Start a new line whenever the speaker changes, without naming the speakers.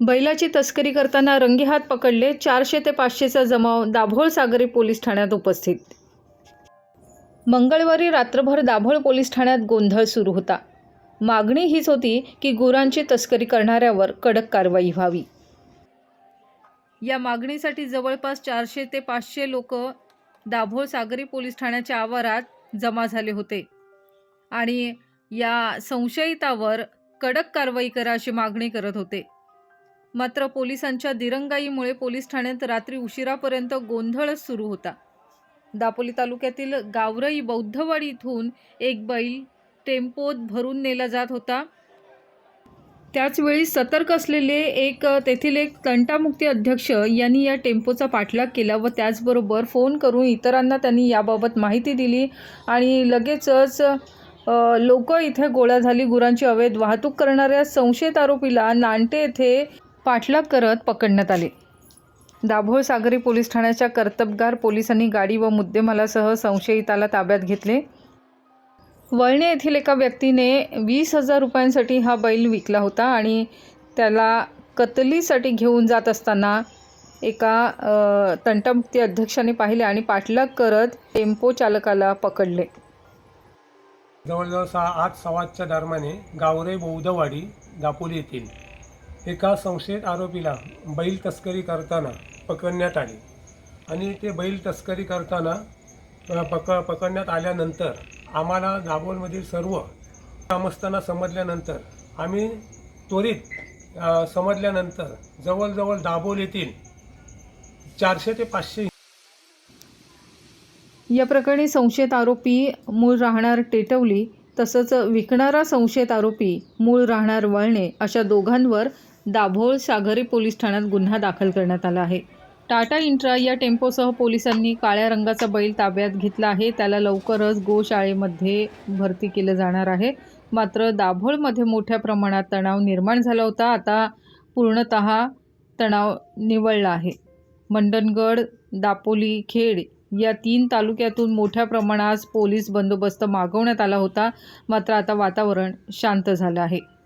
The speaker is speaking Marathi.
बैलाची तस्करी करताना रंगेहात पकडले चारशे ते पाचशेचा जमाव दाभोळ सागरी पोलीस ठाण्यात उपस्थित. मंगळवारी रात्रभर दाभोळ पोलीस ठाण्यात गोंधळ सुरू होता. मागणी हीच होती की गुरांची तस्करी करणाऱ्यावर कडक कारवाई व्हावी. या मागणीसाठी जवळपास चारशे ते पाचशे लोक दाभोळ सागरी पोलीस ठाण्याच्या आवारात जमा झाले होते. आणि या संशयितावर कडक कारवाई करा अशी मागणी करत होते. मात्र पोलिसांच्या दिरंगाईमुळे पोलीस ठाण्यात रात्री उशिरापर्यंत गोंधळच सुरू होता. दापोली तालुक्यातील गावरई बौद्धवाडी इथून एक बैल टेम्पोत भरून नेला जात होता. त्याचवेळी सतर्क असलेले एक तेथील एक तंटामुक्ती अध्यक्ष यांनी या टेम्पोचा पाठलाग केला व त्याचबरोबर फोन करून इतरांना त्यांनी याबाबत माहिती दिली आणि लगेचच लोक इथे गोळा झाली. गुरांची अवैध वाहतूक करणाऱ्या संशयित आरोपीला नानटे येथे पाठलाग करत पकडण्यात आले. दाभोळ सागरी पोलीस ठाण्याच्या कर्तबगार पोलिसांनी गाडी व मुद्देमालासह संशयिताला ताब्यात घेतले. वळणे येथील एका व्यक्तीने वीस हजार रुपयांसाठी हा बैल विकला होता आणि त्याला कतलीसाठी घेऊन जात असताना एका तंटामुक्ती अध्यक्षाने पाहिले आणि पाठलाग करत टेम्पो चालकाला पकडले.
जवळजवळ सहा आठ सव्वाच्या दरम्याने गावरे बौद्धवाडी दापोली येथील एका संशयित आरोपीला बैल तस्करी करताना पकडण्यात आले. आणि ते बैल तस्करी करताना पक पकडण्यात आल्यानंतर आम्हाला दाभोलमधील सर्व ग्रामस्थांना समजल्यानंतर आम्ही त्वरित समजल्यानंतर जवळजवळ दाभोल येथील चारशे ते पाचशे
या प्रकरणी संशयित आरोपी मूळ राहणार टेटवली तसंच विकणारा संशयित आरोपी मूळ राहणार वळणे अशा दोघांवर दाभोळ सागरी पोलीस ठाण्यात गुन्हा दाखल करण्यात आला आहे. टाटा इंट्रा या टेम्पोसह पोलिसांनी काळ्या रंगाचा बैल ताब्यात घेतला आहे. त्याला लवकरच गोशाळेमध्ये भरती केलं जाणार आहे. मात्र दाभोळमध्ये मोठ्या प्रमाणात तणाव निर्माण झाला होता. आता पूर्णत तणाव निवळला आहे. मंडणगड दापोली खेड या तीन तालुक्यातून मोठ्या प्रमाणात पोलीस बंदोबस्त मागवण्यात आला होता. मात्र आता वातावरण शांत झालं आहे.